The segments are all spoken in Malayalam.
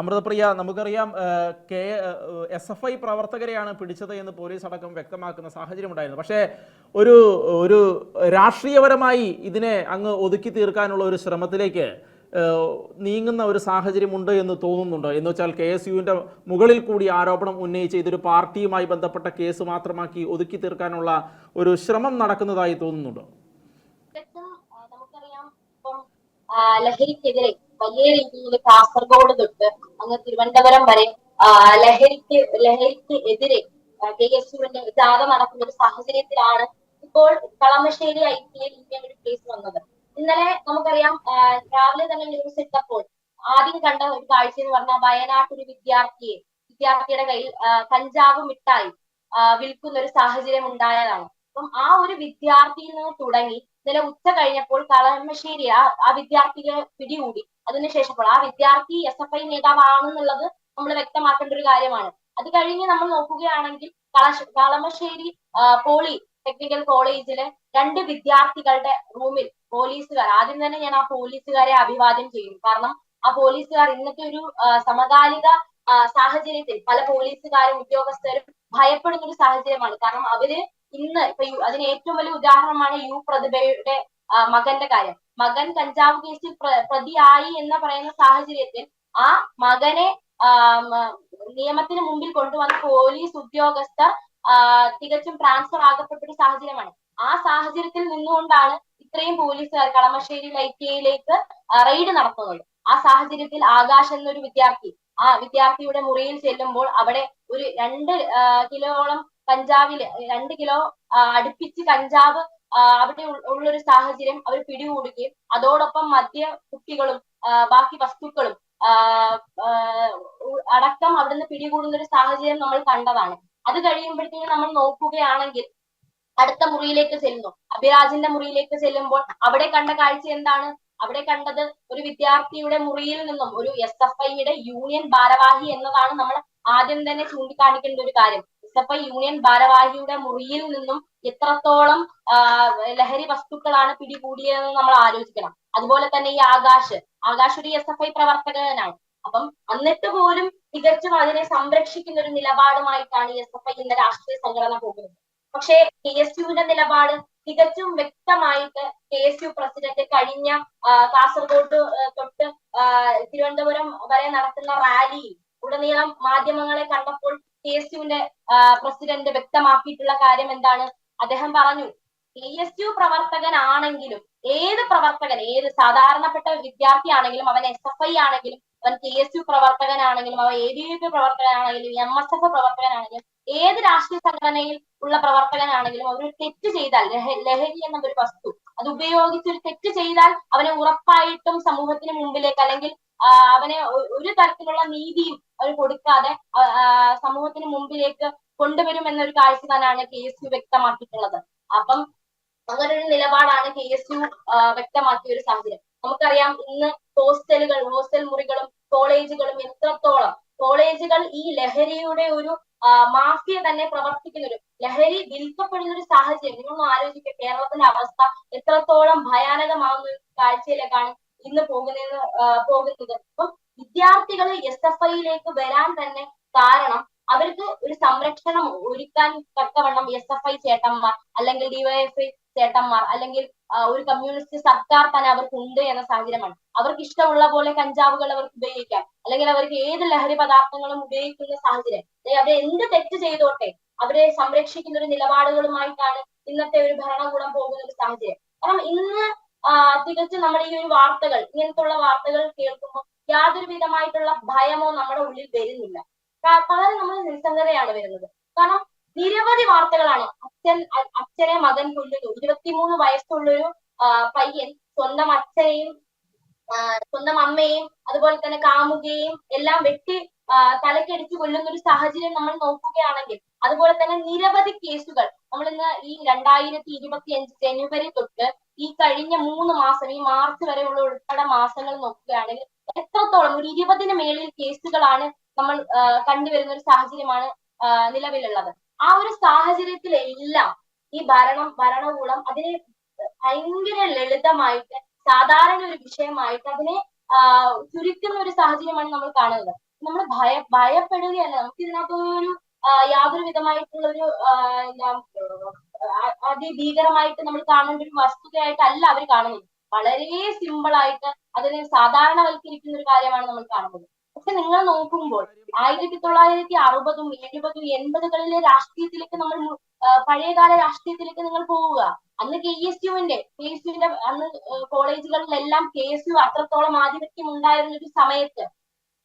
അമൃതപ്രിയ നമുക്കറിയാം കെ എസ് എഫ് ഐ പ്രവർത്തകരെയാണ് പിടിച്ചത് എന്ന് പോലീസ് അടക്കം വ്യക്തമാക്കുന്ന സാഹചര്യം ഉണ്ടായിരുന്നു. പക്ഷേ ഒരു ഒരു രാഷ്ട്രീയപരമായി ഇതിനെ അങ്ങ് ഒതുക്കി തീർക്കാനുള്ള ഒരു ശ്രമത്തിലേക്ക് നീങ്ങുന്ന ഒരു സാഹചര്യമുണ്ട് എന്ന് തോന്നുന്നുണ്ട്? എന്ന് വെച്ചാൽ കെ എസ് യുവിന്റെ മുകളിൽ കൂടി ആരോപണം ഉന്നയിച്ച് ഇതൊരു പാർട്ടിയുമായി ബന്ധപ്പെട്ട കേസ് മാത്രമാക്കി ഒതുക്കി തീർക്കാനുള്ള ഒരു ശ്രമം നടക്കുന്നതായി തോന്നുന്നുണ്ടോ? നമുക്കറിയാം ലഹരിക്കെതിരെ വലിയ രീതിയിൽ കാസർഗോഡ് തൊട്ട് അങ്ങ് തിരുവനന്തപുരം വരെ ലഹരിക്ക് ലഹരിക്ക് എതിരെ കെ എസ് യുവിന്റെ ജാഥ നടക്കുന്ന ഒരു സാഹചര്യത്തിലാണ് ഇപ്പോൾ കളമശ്ശേരി ഐ ടി യിൽ ഇന്ത്യ ഒരു കേസ് വന്നത്. ഇന്നലെ നമുക്കറിയാം രാവിലെ തന്നെ ന്യൂസ് ഇട്ടപ്പോൾ ആദ്യം കണ്ട ഒരു കാഴ്ച എന്ന് പറഞ്ഞാൽ വയനാട്ടിൽ ഒരു വിദ്യാർത്ഥിയെ വിദ്യാർത്ഥിയുടെ കയ്യിൽ കഞ്ചാവ് മിഠായി വിൽക്കുന്ന ഒരു സാഹചര്യം ഉണ്ടായതാണ് അപ്പം ആ ഒരു വിദ്യാർത്ഥിയിൽ നിന്ന് തുടങ്ങി ഇന്നലെ ഉച്ച കഴിഞ്ഞപ്പോൾ കളമശ്ശേരി ആ ആ വിദ്യാർത്ഥിയെ പിടികൂടി. അതിനുശേഷം ആ വിദ്യാർത്ഥി എസ് എഫ് ഐ നേതാവാണെന്നുള്ളത് നമ്മൾ വ്യക്തമാക്കേണ്ട ഒരു കാര്യമാണ്. അത് കഴിഞ്ഞ് നമ്മൾ നോക്കുകയാണെങ്കിൽ കളമശ്ശേരി പോളി ടെക്നിക്കൽ കോളേജിലെ രണ്ട് വിദ്യാർത്ഥികളുടെ റൂമിൽ പോലീസുകാർ ആദ്യം തന്നെ ഞാൻ ആ പോലീസുകാരെ അഭിവാദ്യം ചെയ്യും കാരണം ആ പോലീസുകാർ ഇന്നത്തെ ഒരു സമകാലിക സാഹചര്യത്തിൽ പല പോലീസുകാരും ഉദ്യോഗസ്ഥരും ഭയപ്പെടുന്ന ഒരു സാഹചര്യമാണ്. കാരണം അവർ ഇന്ന് ഇപ്പൊ അതിന് ഏറ്റവും വലിയ ഉദാഹരണമാണ് യു പ്രതിഭയുടെ മകന്റെ കാര്യം. മകൻ കഞ്ചാവ് കേസിൽ പ്ര- പ്രതിയായി എന്ന് പറയുന്ന സാഹചര്യത്തിൽ ആ മകനെ നിയമത്തിന് മുമ്പിൽ കൊണ്ടുവന്ന പോലീസ് ഉദ്യോഗസ്ഥർ തികച്ചും ട്രാൻസ്ഫർ ആകപ്പെട്ട ഒരു സാഹചര്യമാണ്. ആ സാഹചര്യത്തിൽ നിന്നുകൊണ്ടാണ് ഇത്രയും പോലീസുകാർ കളമശ്ശേരി ലൈറ്റിയയിലേക്ക് റെയ്ഡ് നടത്തുന്നത്. ആ സാഹചര്യത്തിൽ ആകാശ് എന്നൊരു വിദ്യാർത്ഥി ആ വിദ്യാർത്ഥിയുടെ മുറിയിൽ ചെല്ലുമ്പോൾ അവിടെ ഒരു രണ്ട് കിലോളം കഞ്ചാവിൽ രണ്ട് കിലോ അടുപ്പിച്ച് കഞ്ചാവ് അവിടെ ഉള്ളൊരു സാഹചര്യം അവർ പിടികൂടുകയും അതോടൊപ്പം മദ്യ കുപ്പികളും ബാക്കി വസ്തുക്കളും അടക്കം അവിടുന്ന് പിടികൂടുന്ന ഒരു സാഹചര്യം നമ്മൾ കണ്ടതാണ്. അത് കഴിയുമ്പോഴത്തേക്കും നമ്മൾ നോക്കുകയാണെങ്കിൽ അടുത്ത മുറിയിലേക്ക് ചെല്ലുന്നു. അഭിരാജിന്റെ മുറിയിലേക്ക് ചെല്ലുമ്പോൾ അവിടെ കണ്ട കാഴ്ച എന്താണ്? അവിടെ കണ്ടത് ഒരു വിദ്യാർത്ഥിയുടെ മുറിയിൽ നിന്നും ഒരു എസ് എഫ് ഐയുടെ യൂണിയൻ ഭാരവാഹി എന്നതാണ് നമ്മൾ ആദ്യം തന്നെ ചൂണ്ടിക്കാണിക്കേണ്ട ഒരു കാര്യം. എഫ് യൂണിയൻ ഭാരവാഹിയുടെ മുറിയിൽ നിന്നും എത്രത്തോളം ലഹരി വസ്തുക്കളാണ് പിടികൂടിയതെന്ന് നമ്മൾ ആലോചിക്കണം. അതുപോലെ തന്നെ ഈ ആകാശ്. ആകാശ് ഒരു എസ് എഫ് ഐ പ്രവർത്തകനാണ്. അപ്പം എന്നിട്ട് പോലും തികച്ചും അതിനെ സംരക്ഷിക്കുന്ന ഒരു നിലപാടുമായിട്ടാണ് എസ് എഫ് ഐ എന്ന രാഷ്ട്രീയ സംഘടന പോകുന്നത്. പക്ഷേ കെ എസ് യുവിന്റെ നിലപാട് തികച്ചും വ്യക്തമായിട്ട് കെ എസ് യു പ്രസിഡന്റ് കഴിഞ്ഞ കാസർഗോഡ് തൊട്ട് തിരുവനന്തപുരം വരെ നടത്തുന്ന റാലിയിൽ ഉടനീളം മാധ്യമങ്ങളെ കണ്ടപ്പോൾ കെ എസ് യുവിന്റെ പ്രസിഡന്റ് വ്യക്തമാക്കിയിട്ടുള്ള കാര്യം എന്താണ്? അദ്ദേഹം പറഞ്ഞു കെ എസ് യു പ്രവർത്തകനാണെങ്കിലും ഏത് പ്രവർത്തകൻ ഏത് സാധാരണപ്പെട്ട വിദ്യാർത്ഥിയാണെങ്കിലും അവൻ എസ് എഫ് ഐ ആണെങ്കിലും അവൻ കെ എസ് യു പ്രവർത്തകനാണെങ്കിലും അവൻ എ ബി വി പി പ്രവർത്തകനാണെങ്കിലും എം എസ് എഫ് പ്രവർത്തകനാണെങ്കിലും ഏത് രാഷ്ട്രീയ സംഘടനയിൽ ഉള്ള പ്രവർത്തകനാണെങ്കിലും അവർ തെറ്റ് ചെയ്താൽ ലഹരി എന്നൊരു വസ്തു അത് ഉപയോഗിച്ച് ഒരു തെറ്റ് ചെയ്താൽ അവനെ ഉറപ്പായിട്ടും സമൂഹത്തിന് മുമ്പിലേക്ക് അല്ലെങ്കിൽ അവനെ ഒരു തരത്തിലുള്ള നീതിയും അവർ കൊടുക്കാതെ സമൂഹത്തിന് മുമ്പിലേക്ക് കൊണ്ടുവരും എന്നൊരു കാഴ്ച തന്നെയാണ് കെ എസ് യു വ്യക്തമാക്കിയിട്ടുള്ളത്. അപ്പം അങ്ങനെ ഒരു നിലപാടാണ് കെ എസ് യു വ്യക്തമാക്കിയ ഒരു സാഹചര്യം. നമുക്കറിയാം ഇന്ന് ഹോസ്റ്റലുകൾ ഹോസ്റ്റൽ മുറികളും കോളേജുകളും എത്രത്തോളം കോളേജുകൾ ഈ ലഹരിയുടെ ഒരു മാഫിയ തന്നെ പ്രവർത്തിക്കുന്ന ഒരു ലഹരി വിൽക്കപ്പെടുന്ന ഒരു സാഹചര്യം. നിങ്ങളൊന്ന് ആലോചിക്കുക കേരളത്തിന്റെ അവസ്ഥ എത്രത്തോളം ഭയാനകമാകുന്ന ഒരു കാഴ്ചയിലേക്കാണ് ഇന്ന് പോകുന്നതെന്ന് ആ, പോകുന്നത്. അപ്പം വിദ്യാർത്ഥികൾ എസ് എഫ് ഐയിലേക്ക് വരാൻ തന്നെ കാരണം അവർക്ക് ഒരു സംരക്ഷണം ഒരുക്കാൻ തക്കവണ്ണം എസ് എഫ് ഐ ചേട്ടന്മാർ അല്ലെങ്കിൽ ഡിവൈഎഫ്ഐ ചേട്ടന്മാർ അല്ലെങ്കിൽ ഒരു കമ്മ്യൂണിസ്റ്റ് സർക്കാർ തന്നെ അവർക്ക് ഉണ്ട് എന്ന സാഹചര്യമാണ്. അവർക്ക് ഇഷ്ടമുള്ള പോലെ കഞ്ചാവുകൾ അവർക്ക് ഉപയോഗിക്കാം. അല്ലെങ്കിൽ അവർക്ക് ഏത് ലഹരി പദാർത്ഥങ്ങളും ഉപയോഗിക്കുന്ന സാഹചര്യം. ദേ അവർ എന്ത് തെറ്റ് ചെയ്തോട്ടെ അവരെ സംരക്ഷിക്കുന്ന ഒരു നിലപാടുകളുമായിട്ടാണ് ഇന്നത്തെ ഒരു ഭരണകൂടം പോകുന്ന ഒരു സാഹചര്യം. കാരണം ഇന്ന് തികച്ചും നമ്മൾ ഈ ഒരു വാർത്തകൾ ഇങ്ങനത്തുള്ള വാർത്തകൾ കേൾക്കുമ്പോൾ യാതൊരു വിധമായിട്ടുള്ള ഭയമോ നമ്മുടെ ഉള്ളിൽ വരുന്നില്ല. പകരം നമ്മൾ നിസ്സംഗതയാണ് വരുന്നത്. കാരണം നിരവധി വാർത്തകളാണ് അച്ഛൻ അച്ഛനെ മകൻ കൊല്ലുന്നു. ഇരുപത്തിമൂന്ന് വയസ്സുള്ളൊരു പയ്യൻ സ്വന്തം അച്ഛനെയും സ്വന്തം അമ്മയെയും അതുപോലെ തന്നെ കാമുകയെയും എല്ലാം വെട്ടി തലക്കടിച്ച് കൊല്ലുന്ന ഒരു സാഹചര്യം നമ്മൾ നോക്കുകയാണെങ്കിൽ അതുപോലെ തന്നെ നിരവധി കേസുകൾ നമ്മൾ ഇന്ന് ഈ രണ്ടായിരത്തി ഇരുപത്തി അഞ്ച് ജനുവരി തൊട്ട് ഈ കഴിഞ്ഞ മൂന്ന് മാസം ഈ മാർച്ച് വരെയുള്ള ഉൾപ്പെടെ മാസങ്ങൾ നോക്കുകയാണെങ്കിൽ എത്രത്തോളം ഒരു ഇരുപതിന് മേളിൽ കേസുകളാണ് നമ്മൾ കണ്ടുവരുന്ന ഒരു സാഹചര്യമാണ് നിലവിലുള്ളത്. ആ ഒരു സാഹചര്യത്തിലെല്ലാം ഈ ഭരണം ഭരണകൂടം അതിനെ ഭയങ്കര ലളിതമായിട്ട് സാധാരണ ഒരു വിഷയമായിട്ട് അതിനെ ചുരുക്കുന്ന ഒരു സാഹചര്യമാണ് നമ്മൾ കാണുന്നത്. നമ്മൾ ഭയ ഭയപ്പെടുകയല്ല. നമുക്ക് ഇതിനകത്ത് ഒരു യാതൊരു വിധമായിട്ടുള്ള ഒരു അതിഭീകരമായിട്ട് നമ്മൾ കാണേണ്ട ഒരു വസ്തുതയായിട്ടല്ല അവർ കാണുന്നത്. വളരെ സിമ്പിൾ ആയിട്ട് അതിനെ സാധാരണവൽക്കരിക്കുന്ന ഒരു കാര്യമാണ് നമ്മൾ കാണുന്നത്. പക്ഷെ നിങ്ങൾ നോക്കുമ്പോൾ ആയിരത്തി തൊള്ളായിരത്തി അറുപതും എഴുപതും എൺപതുകളിലെ രാഷ്ട്രീയത്തിലേക്ക് നമ്മൾ പഴയകാല രാഷ്ട്രീയത്തിലേക്ക് നിങ്ങൾ പോവുക. അന്ന് കെ എസ് യുവിന്റെ കെ എസ് യുവിന്റെ അന്ന് കോളേജുകളിലെല്ലാം കെ എസ് യു അത്രത്തോളം ആധിപത്യം ഉണ്ടായിരുന്ന ഒരു സമയത്ത്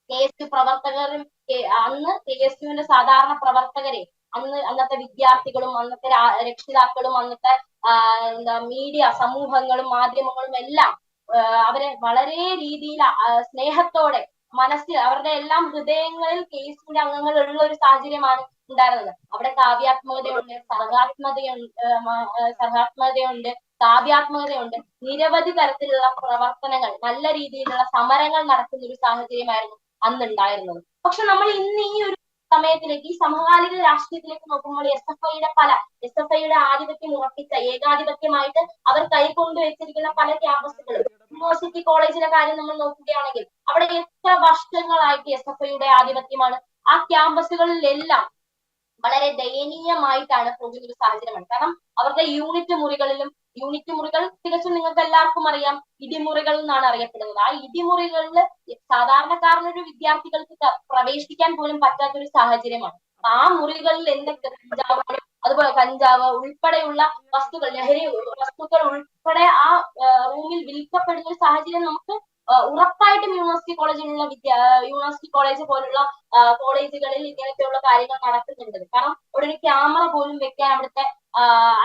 കെ എസ് യു പ്രവർത്തകരും അന്ന് കെ എസ് യുവിന്റെ സാധാരണ പ്രവർത്തകരെ അന്ന് അന്നത്തെ വിദ്യാർത്ഥികളും അന്നത്തെ രക്ഷിതാക്കളും അന്നത്തെ എന്താ മീഡിയ സമൂഹങ്ങളും മാധ്യമങ്ങളും എല്ലാം അവരെ വളരെ രീതിയിൽ സ്നേഹത്തോടെ മനസ്സിൽ അവരുടെ എല്ലാം ഹൃദയങ്ങളിൽ കേസിന്റെ അംഗങ്ങൾ ഉള്ള ഒരു സാഹചര്യമാണ് ഉണ്ടായിരുന്നത്. അവിടെ കാവ്യാത്മകതയുണ്ട് സർഗാത്മകതയുണ്ട് സർഗാത്മകതയുണ്ട് കാവ്യാത്മകതയുണ്ട്. നിരവധി തരത്തിലുള്ള പ്രവർത്തനങ്ങൾ നല്ല രീതിയിലുള്ള സമരങ്ങൾ നടക്കുന്ന ഒരു സാഹചര്യമായിരുന്നു അന്നുണ്ടായിരുന്നത്. പക്ഷെ നമ്മൾ ഇന്ന് ഈ ഒരു സമയത്തിലേക്ക് ഈ സമകാലിക രാഷ്ട്രീയത്തിലേക്ക് നോക്കുമ്പോൾ എസ് എഫ് ഐയുടെ പല എസ് എഫ് ഐയുടെ ആധിപത്യം ഉറപ്പിച്ച ഏകാധിപത്യമായിട്ട് അവർ കൈകൊണ്ടുവച്ചിരിക്കുന്ന പല ക്യാമ്പസുകളും. യൂണിവേഴ്സിറ്റി കോളേജിലെ കാര്യം നമ്മൾ നോക്കുകയാണെങ്കിൽ അവിടെ എത്ര വർഷങ്ങളായിട്ട് എസ് എഫ് ഐയുടെ ആധിപത്യമാണ്. ആ ക്യാമ്പസുകളിലെല്ലാം വളരെ ദയനീയമായിട്ടാണ് പോകുന്ന ഒരു സാഹചര്യമാണ്. കാരണം അവരുടെ യൂണിറ്റ് മുറികളിലും യൂണിറ്റ് മുറികൾ തികച്ചും നിങ്ങൾക്ക് എല്ലാവർക്കും അറിയാം. ഇടിമുറികൾ എന്നാണ് അറിയപ്പെടുന്നത്. ആ ഇടിമുറികളിൽ സാധാരണക്കാരനൊരു വിദ്യാർത്ഥികൾക്ക് പ്രവേശിക്കാൻ പോലും പറ്റാത്ത ഒരു സാഹചര്യമാണ് ആ മുറികളിൽ എന്തൊക്കെ കഞ്ചാവ് അതുപോലെ കഞ്ചാവ് ഉൾപ്പെടെയുള്ള വസ്തുക്കൾ ലഹരി വസ്തുക്കൾ ഉൾപ്പെടെ ആ റൂമിൽ വിൽക്കപ്പെടുന്ന ഒരു സാഹചര്യം നമുക്ക് ഉറപ്പായിട്ടും യൂണിവേഴ്സിറ്റി കോളേജിലുള്ള വിദ്യ യൂണിവേഴ്സിറ്റി കോളേജ് പോലുള്ള കോളേജുകളിൽ ഇങ്ങനത്തെയുള്ള കാര്യങ്ങൾ നടക്കുന്നുണ്ട് കാരണം അവിടെ ഒരു ക്യാമറ പോലും വെക്കാൻ അവിടുത്തെ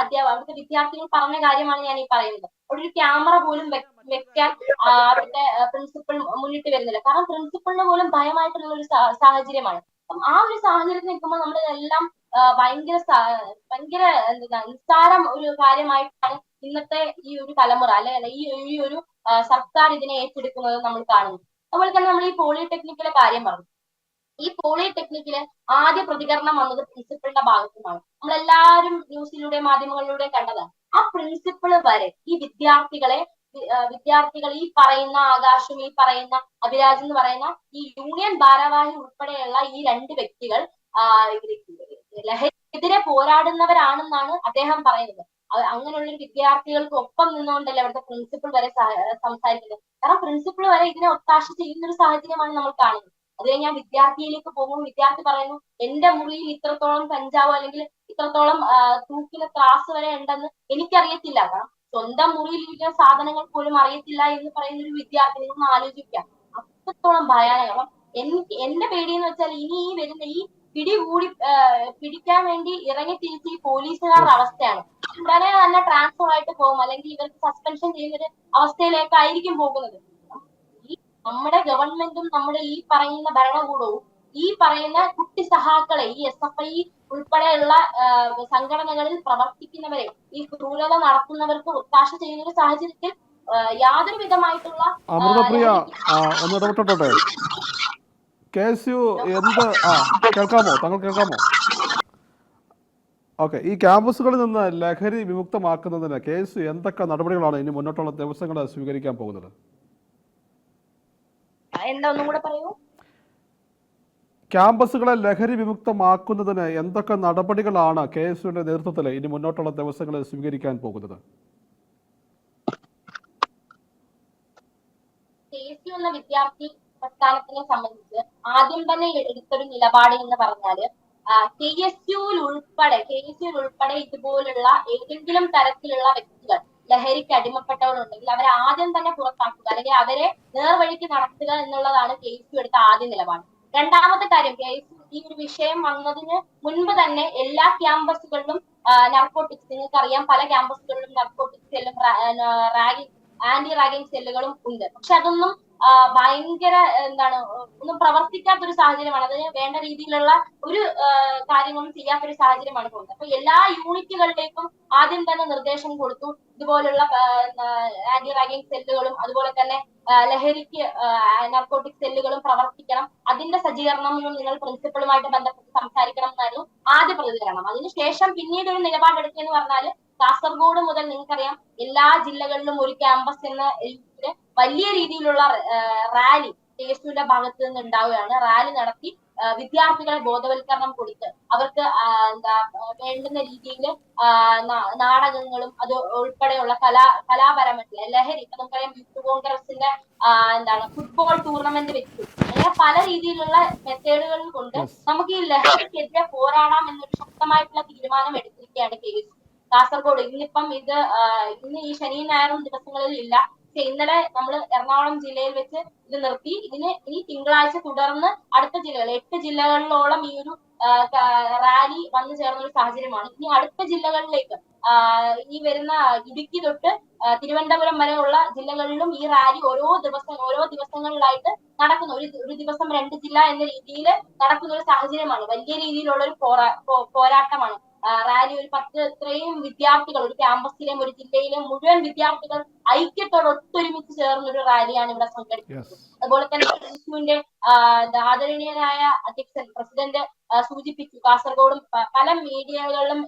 അധ്യാപ അവിടുത്തെ വിദ്യാർത്ഥികൾ പറഞ്ഞ കാര്യമാണ് ഞാൻ ഈ പറയുന്നത്. അവിടെ ഒരു ക്യാമറ പോലും വെക്കാൻ അവിടുത്തെ പ്രിൻസിപ്പൾ മുന്നിട്ട് വരുന്നില്ല. കാരണം പ്രിൻസിപ്പളിന് പോലും ഭയമായിട്ടുള്ള ഒരു സാഹചര്യമാണ്. അപ്പം ആ ഒരു സാഹചര്യത്തിൽ നിൽക്കുമ്പോൾ നമ്മൾ എല്ലാം ഭയങ്കര ഭയങ്കര എന്താ നിസ്സാരം ഒരു കാര്യമായിട്ടാണ് ഇന്നത്തെ ഈ ഒരു തലമുറ അല്ലെ ഈ ഒരു സർക്കാർ ഇതിനെ ഏറ്റെടുക്കുന്നത് നമ്മൾ കാണുന്നു. അതുപോലെ തന്നെ നമ്മൾ ഈ പോളിടെക്നിക്കിലെ കാര്യം പറഞ്ഞു. ഈ പോളിടെക്നിക്കിൽ ആദ്യ പ്രതികരണം വന്നത് പ്രിൻസിപ്പളിന്റെ ഭാഗത്തുനിന്നാണ്. നമ്മളെല്ലാവരും ന്യൂസിലൂടെ മാധ്യമങ്ങളിലൂടെ കണ്ടതാണ്. ആ പ്രിൻസിപ്പിൾ വരെ ഈ വിദ്യാർത്ഥികളെ വിദ്യാർത്ഥികൾ ഈ പറയുന്ന ആകാശം ഈ പറയുന്ന അഭിരാജ് എന്ന് പറയുന്ന ഈ യൂണിയൻ ഭാരവാഹി ഉൾപ്പെടെയുള്ള ഈ രണ്ട് വ്യക്തികൾ ലഹരിക്കെതിരെ പോരാടുന്നവരാണെന്നാണ് അദ്ദേഹം പറയുന്നത്. അങ്ങനെയുള്ള വിദ്യാർത്ഥികൾക്ക് ഒപ്പം നിന്നുകൊണ്ടല്ലേ അവിടുത്തെ പ്രിൻസിപ്പൾ വരെ സംസാരിക്കുന്നത്. കാരണം പ്രിൻസിപ്പൾ വരെ ഇതിനെ ഒത്താശ ചെയ്യുന്ന ഒരു സാഹചര്യമാണ് നമ്മൾ കാണുന്നത്. അത് കഴിഞ്ഞാൽ വിദ്യാർത്ഥിയിലേക്ക് പോകുമ്പോൾ വിദ്യാർത്ഥി പറയുന്നു എന്റെ മുറിയിൽ ഇത്രത്തോളം കഞ്ചാവോ അല്ലെങ്കിൽ ഇത്രത്തോളം തൂക്കിന് ക്ലാസ് വരെ ഉണ്ടെന്ന് എനിക്കറിയത്തില്ല. കാരണം സ്വന്തം മുറിയിൽ ഇരിക്കുന്ന സാധനങ്ങൾ പോലും അറിയത്തില്ല എന്ന് പറയുന്ന ഒരു വിദ്യാർത്ഥി നിങ്ങൾ ആലോചിക്കാം അത്രത്തോളം ഭയാനകം. എനിക്ക് എന്റെ പേടി എന്ന് വെച്ചാൽ ഇനി ഈ വരുന്ന ഈ പിടി കൂടി പിടിക്കാൻ വേണ്ടി ഇറങ്ങി തിരിച്ച് ഈ പോലീസുകാരുടെ അവസ്ഥയാണ്. ഉടനെ തന്നെ ട്രാൻസ്ഫർ ആയിട്ട് പോകും. അല്ലെങ്കിൽ ഇവർക്ക് സസ്പെൻഷൻ ചെയ്യുന്ന ഒരു അവസ്ഥയിലേക്കായിരിക്കും പോകുന്നത്. ഈ നമ്മുടെ ഗവൺമെന്റും നമ്മുടെ ഈ പറയുന്ന ഭരണകൂടവും ഈ പറയുന്ന കുട്ടി സഹാക്കളെ ഈ എസ് എഫ് ഐ ഉൾപ്പെടെയുള്ള സംഘടനകളിൽ പ്രവർത്തിക്കുന്നവരെ ഈ ക്രൂരത നടത്തുന്നവർക്ക് ഒത്താശ ചെയ്യുന്ന ഒരു സാഹചര്യത്തിൽ യാതൊരു വിധമായിട്ടുള്ള അമൃതപ്രിയ ഒന്ന് ഇടപെട്ടോട്ടെ. കേസ് യു എന്ത് ആ കേൾക്കാമോ? താങ്കൾ കേൾക്കാമോ? ഓക്കെ ഈ ക്യാമ്പസുകളിൽ നിന്ന് ലഹരി വിമുക്തമാക്കുന്നതിന് കേസ് എസ് എന്തൊക്കെ നടപടികളാണ് ഇനി മുന്നോട്ടുള്ള ദിവസങ്ങൾ സ്വീകരിക്കാൻ പോകുന്നത്? എന്താ ഒന്നും കൂടെ പറയൂ? ക്യാമ്പസുകളെ ലഹരി വിമുക്തമാക്കുന്നതിന് എന്തൊക്കെ നടപടികളാണ് കെ എസ് യുടെ നേതൃത്വത്തിൽ ഇനി മുന്നോട്ടുള്ള ദിവസങ്ങളിൽ സ്വീകരിക്കാൻ പോകുന്നത്? വിദ്യാർത്ഥി പ്രസ്ഥാനത്തിനെ സംബന്ധിച്ച് ആദ്യം തന്നെ എടുത്തൊരു നിലപാട് എന്ന് പറഞ്ഞാൽ കെ എസ് യുവിൽ ഉൾപ്പെടെ കെ എസ് യുവിൽ ഉൾപ്പെടെ ഇതുപോലുള്ള ഏതെങ്കിലും തരത്തിലുള്ള വ്യക്തികൾ ലഹരിക്ക് അടിമപ്പെട്ടവരുണ്ടെങ്കിൽ അവരെ ആദ്യം തന്നെ പുറത്താക്കുക അല്ലെങ്കിൽ അവരെ നേർവഴിക്ക് നടത്തുക എന്നുള്ളതാണ് കെ എസ് യു എടുത്ത ആദ്യ നിലപാട്. രണ്ടാമത്തെ കാര്യം കെ എസ് ഈ ഒരു വിഷയം വന്നതിന് മുൻപ് തന്നെ എല്ലാ ക്യാമ്പസുകളിലും നർക്കോട്ടിക്സ് നിങ്ങൾക്ക് അറിയാം പല ക്യാമ്പസുകളിലും നർക്കോട്ടിക്സ് സെല്ലും റാഗിംഗ് ആന്റി റാഗിംഗ് സെല്ലുകളും ഉണ്ട്. പക്ഷെ അതൊന്നും ഭയങ്കര എന്താണ് ഒന്നും പ്രവർത്തിക്കാത്ത ഒരു സാഹചര്യമാണ്. അതിന് വേണ്ട രീതിയിലുള്ള ഒരു കാര്യങ്ങളും ചെയ്യാത്ത ഒരു സാഹചര്യമാണ് പോകുന്നത്. അപ്പൊ എല്ലാ യൂണിറ്റുകളിലേക്കും ആദ്യം തന്നെ നിർദ്ദേശം കൊടുത്തു. ഇതുപോലുള്ള ആന്റി റാഗിംഗ് സെല്ലുകളും അതുപോലെ തന്നെ ലഹരിക്ക് നർക്കോട്ടിക് സെല്ലുകളും പ്രവർത്തിക്കണം. അതിന്റെ സജ്ജീകരണങ്ങളും നിങ്ങൾ പ്രിൻസിപ്പളുമായിട്ട് ബന്ധപ്പെട്ട് സംസാരിക്കണം എന്നായിരുന്നു ആദ്യ പ്രതികരണം. അതിനുശേഷം പിന്നീട് ഒരു നിലപാടെടുക്കുക എന്ന് പറഞ്ഞാൽ കാസർഗോഡ് മുതൽ നിങ്ങൾക്കറിയാം എല്ലാ ജില്ലകളിലും ഒരു ക്യാമ്പസ് എന്ന രീതിയിൽ വലിയ രീതിയിലുള്ള റാലി എസ് ഭാഗത്ത് നിന്ന് ഉണ്ടാവുകയാണ് റാലി നടത്തി വിദ്യാർത്ഥികളെ ബോധവൽക്കരണം കൊടുത്ത് അവർക്ക് എന്താ വേണ്ടുന്ന രീതിയിൽ നാടകങ്ങളും അത് ഉൾപ്പെടെയുള്ള കലാ കലാപരമായിട്ടുള്ള ലഹരി ഇപ്പൊ നമുക്കറിയാം യൂത്ത് കോൺഗ്രസിന്റെ എന്താണ് ഫുട്ബോൾ ടൂർണമെന്റ് വെച്ചു. അങ്ങനെ പല രീതിയിലുള്ള മെത്തേഡുകൾ കൊണ്ട്. നമുക്ക് ഈ ലഹരിക്കെതിരെ പോരാടാം എന്നൊരു ശക്തമായിട്ടുള്ള തീരുമാനം എടുത്തിരിക്കുകയാണ് കെ കാസർഗോഡ്. ഇന്നിപ്പം ഇത് ഇന്ന് ഈ ശനി ഞായറും ദിവസങ്ങളിൽ ഇല്ല. പക്ഷെ ഇന്നലെ നമ്മൾ എറണാകുളം ജില്ലയിൽ വെച്ച് ഇത് നിർത്തി. ഇതിന് ഇനി തിങ്കളാഴ്ച തുടർന്ന് അടുത്ത ജില്ലകൾ എട്ട് ജില്ലകളിലോളം ഈ ഒരു റാലി വന്നു ചേർന്ന ഒരു സാഹചര്യമാണ്. ഇനി അടുത്ത ജില്ലകളിലേക്ക് ഈ വരുന്ന ഇടുക്കി തൊട്ട് തിരുവനന്തപുരം വരെയുള്ള ജില്ലകളിലും ഈ റാലി ഓരോ ദിവസം ഓരോ ദിവസങ്ങളിലായിട്ട് നടക്കുന്ന. ഒരു ഒരു ദിവസം രണ്ട് ജില്ല എന്ന രീതിയിൽ നടക്കുന്ന ഒരു സാഹചര്യമാണ്. വലിയ രീതിയിലുള്ള ഒരു പോരാ പോരാട്ടമാണ്. റാലി ഒരു പത്ത് ഇത്രയും വിദ്യാർത്ഥികൾ ഒരു ക്യാമ്പസിലെയും ഒരു ജില്ലയിലെയും മുഴുവൻ വിദ്യാർത്ഥികൾ ഐക്യത്തോടെ ഒത്തൊരുമിച്ച് ചേർന്ന ഒരു റാലിയാണ് ഇവിടെ സംഘടിപ്പിച്ചത് അതുപോലെ തന്നെ യേശുവിന്റെ ആദരണീയനായ അധ്യക്ഷൻ പ്രസിഡന്റ് സൂചിപ്പിച്ചു. കാസർഗോഡും പല മീഡിയകളിലും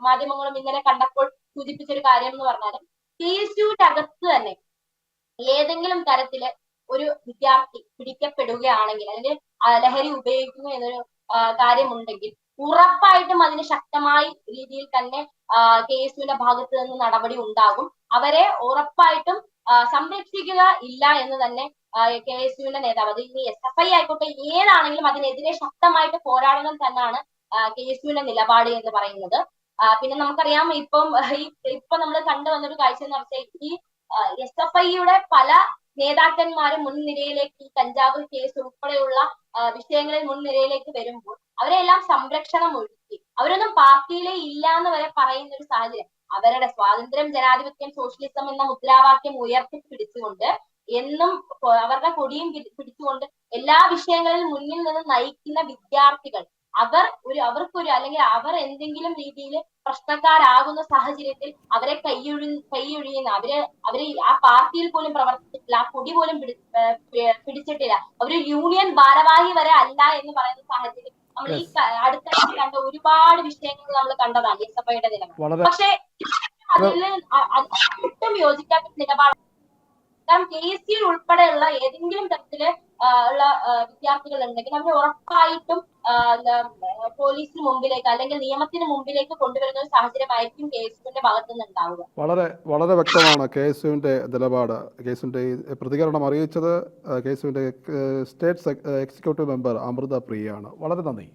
മാധ്യമങ്ങളും ഇങ്ങനെ കണ്ടപ്പോൾ സൂചിപ്പിച്ച ഒരു കാര്യം എന്ന് പറഞ്ഞാൽ കെ എസ് യുവിന്റെ അകത്ത് തന്നെ ഏതെങ്കിലും തരത്തിൽ ഒരു വിദ്യാർത്ഥി പിടിക്കപ്പെടുകയാണെങ്കിൽ അല്ലെങ്കിൽ ലഹരി ഉപയോഗിക്കുന്നു എന്നൊരു കാര്യമുണ്ടെങ്കിൽ ഉറപ്പായിട്ടും അതിന് ശക്തമായ രീതിയിൽ തന്നെ കെ എസ് യുവിന്റെ ഭാഗത്ത് നിന്ന് നടപടി ഉണ്ടാകും. അവരെ ഉറപ്പായിട്ടും സംരക്ഷിക്കുക ഇല്ല എന്ന് തന്നെ കെ എസ് യുവിന്റെ നേതാവ് അത് ഇനി എസ് എഫ് ഐ ആയിക്കോട്ടെ ഏതാണെങ്കിലും അതിനെതിരെ ശക്തമായിട്ട് പോരാടണം തന്നെയാണ് കെ എസ് യുവിന്റെ നിലപാട് എന്ന് പറയുന്നത്. പിന്നെ നമുക്കറിയാം ഇപ്പം ഇപ്പൊ നമ്മൾ കണ്ടുവന്നൊരു കാഴ്ച എന്ന് വെച്ചാൽ ഈ എസ് എഫ് ഐയുടെ പല നേതാക്കന്മാരും മുൻനിരയിലേക്ക് ഈ കഞ്ചാവ് കേസ് ഉൾപ്പെടെയുള്ള വിഷയങ്ങളിൽ മുൻനിരയിലേക്ക് വരുമ്പോൾ അവരെല്ലാം സംരക്ഷണം ഒഴുക്കി അവരൊന്നും പാർട്ടിയിലെ ഇല്ല എന്ന് വരെ പറയുന്ന ഒരു സാഹചര്യം. അവരുടെ സ്വാതന്ത്ര്യം ജനാധിപത്യം സോഷ്യലിസം എന്ന മുദ്രാവാക്യം ഉയർത്തിപ്പിടിച്ചുകൊണ്ട് എന്നും അവരുടെ കൊടിയും പിടിച്ചുകൊണ്ട് എല്ലാ വിഷയങ്ങളിൽ മുന്നിൽ നിന്ന് നയിക്കുന്ന വിദ്യാർത്ഥികൾ അവർ ഒരു അവർക്കൊരു അല്ലെങ്കിൽ അവർ എന്തെങ്കിലും രീതിയിൽ പ്രശ്നക്കാരാകുന്ന സാഹചര്യത്തിൽ അവരെ കൈയൊഴി കൈയൊഴിയുന്ന അവർ അവർ ആ പാർട്ടിയിൽ പോലും പ്രവർത്തിച്ചിട്ടില്ല ആ കൊടി പോലും പിടി പിടിച്ചിട്ടില്ല. അവർ യൂണിയൻ ഭാരവാഹി വരെ അല്ല എന്ന് പറയുന്ന സാഹചര്യം നമ്മൾ ഈ അടുത്തായിട്ട് കണ്ട ഒരുപാട് വിഷയങ്ങൾ നമ്മൾ കണ്ടതാണ് എസ് എഫ് ഐയുടെ നിലപാട് പക്ഷെ അതിൽ ഒട്ടും യോജിക്കാത്ത നിലപാട് കാരണം കെ യു ഉൾപ്പെടെയുള്ള ഏതെങ്കിലും തരത്തിൽ ഉള്ള വിദ്യാർത്ഥികൾ ഉണ്ടെങ്കിൽ അവർ ഉറപ്പായിട്ടും പോലീസിന് മുമ്പിലേക്ക് അല്ലെങ്കിൽ നിയമത്തിന് മുമ്പിലേക്ക് കൊണ്ടുവരുന്ന ഒരു സാഹചര്യമായിരിക്കും കെ എസ് യുവിന്റെ വളരെ വളരെ വ്യക്തമാണ് കെ എസ് യുവിന്റെ നിലപാട് കെ പ്രതികരണം അറിയിച്ചത് കെ എസ് യുവിന്റെ സ്റ്റേറ്റ് എക്സിക്യൂട്ടീവ് മെമ്പർ അമൃത പ്രിയയാണ്. വളരെ നന്ദി.